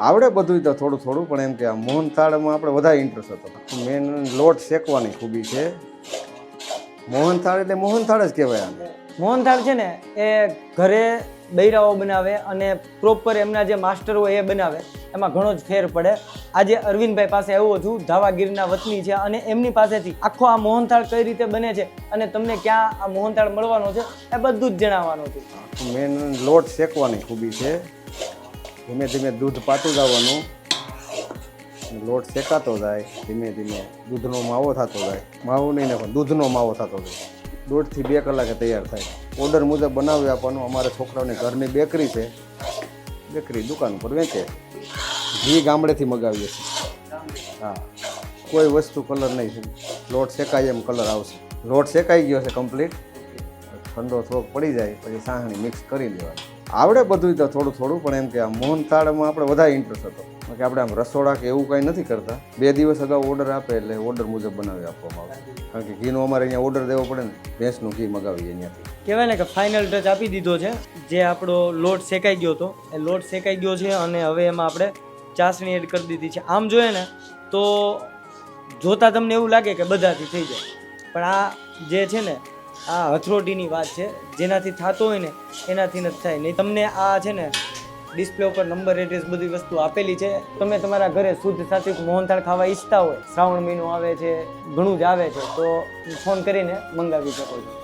આવડે બધું તો થોડું થોડું પણ એમ કે આ મોહનથાળમાં આપણે વધારે ઇન્ટરેસ્ટ હતો. મેન લોટ શેકવાની ખૂબી છે. મોહનથાળ એટલે મોહનથાળ જ કહેવાય આને. મોહનથાળ છે ને એ ઘરે બૈરાઓ બનાવે અને પ્રોપર એમના જે માસ્ટર હોય એ બનાવે. એમાં ઘણો જ ફેર પડે. આજે અરવિંદભાઈ પાસે આવ્યો છું ધાવાગીરના વતની છે અને એમની પાસેથી આખો આ મોહનથાળ કઈ રીતે બને છે અને તમને ક્યાં આ મોહનથાળ મળવાનો છે એ બધું જ જણાવવાનું છે. મેન લોટ શેકવાની ખૂબી છે. ધીમે ધીમે દૂધ પાતું જવાનું. લોટ શેકાતો જાય, ધીમે ધીમે દૂધનો માવો થતો જાય. માવો નહીં પણ દૂધનો માવો થતો જાય. દોઢથી બે કલાકે તૈયાર થાય. ઓર્ડર મુજબ બનાવી આપવાનું. અમારા છોકરાઓની ઘરની બેકરી છે. બેકરી દુકાન ઉપર વેચે. ઘી ગામડેથી મગાવીએ છીએ. હા. કોઈ વસ્તુ કલર નહીં છે. લોટ શેકાય એમ કલર આવશે. લોટ શેકાઈ ગયો છે કમ્પ્લીટ ઠંડો થોડોક પડી જાય, પછી સાહણી મિક્સ કરી લેવાની. આવડે બધું તો થોડું થોડું, પણ એમ કે આ મોહનથાળમાં આપણે વધારે ઇન્ટરેસ્ટ હતો. કે આપણે આમ રસોડા કે એવું કંઈ નથી કરતા. બે દિવસ અગાઉ ઓર્ડર આપે એટલે ઓર્ડર મુજબ બનાવી આપવામાં આવે કારણ કે ઘીનો અમારે અહીંયા ઓર્ડર દેવો પડે ને, ભેંસનું ઘી મગાવીએ અહીંયાથી. કહેવાય ને કે ફાઇનલ ટચ આપી દીધો છે, જે આપણો લોટ શેકાઈ ગયો હતો. એ લોટ શેકાઈ ગયો છે અને હવે એમાં આપણે ચાસણી એડ કરી દીધી છે. આમ જોઈએ ને, તો જોતા તમને એવું લાગે કે બધાથી થઈ જાય. પણ આ જે છે ને આ હથરોટીની વાત છે. જેનાથી થતો હોય ને એનાથી નથી થાય. નહીં, તમને આ છે ને ડિસ્પ્લે ઉપર નંબર, એડ્રેસ બધી વસ્તુ આપેલી છે. તમે તમારા ઘરે શુદ્ધ સાત્વિક મોહનથાળ ખાવા ઈચ્છતા હોય, શ્રાવણ મહિનો આવે છે, ઘણું જ આવે છે, તો ફોન કરીને મંગાવી શકો છો.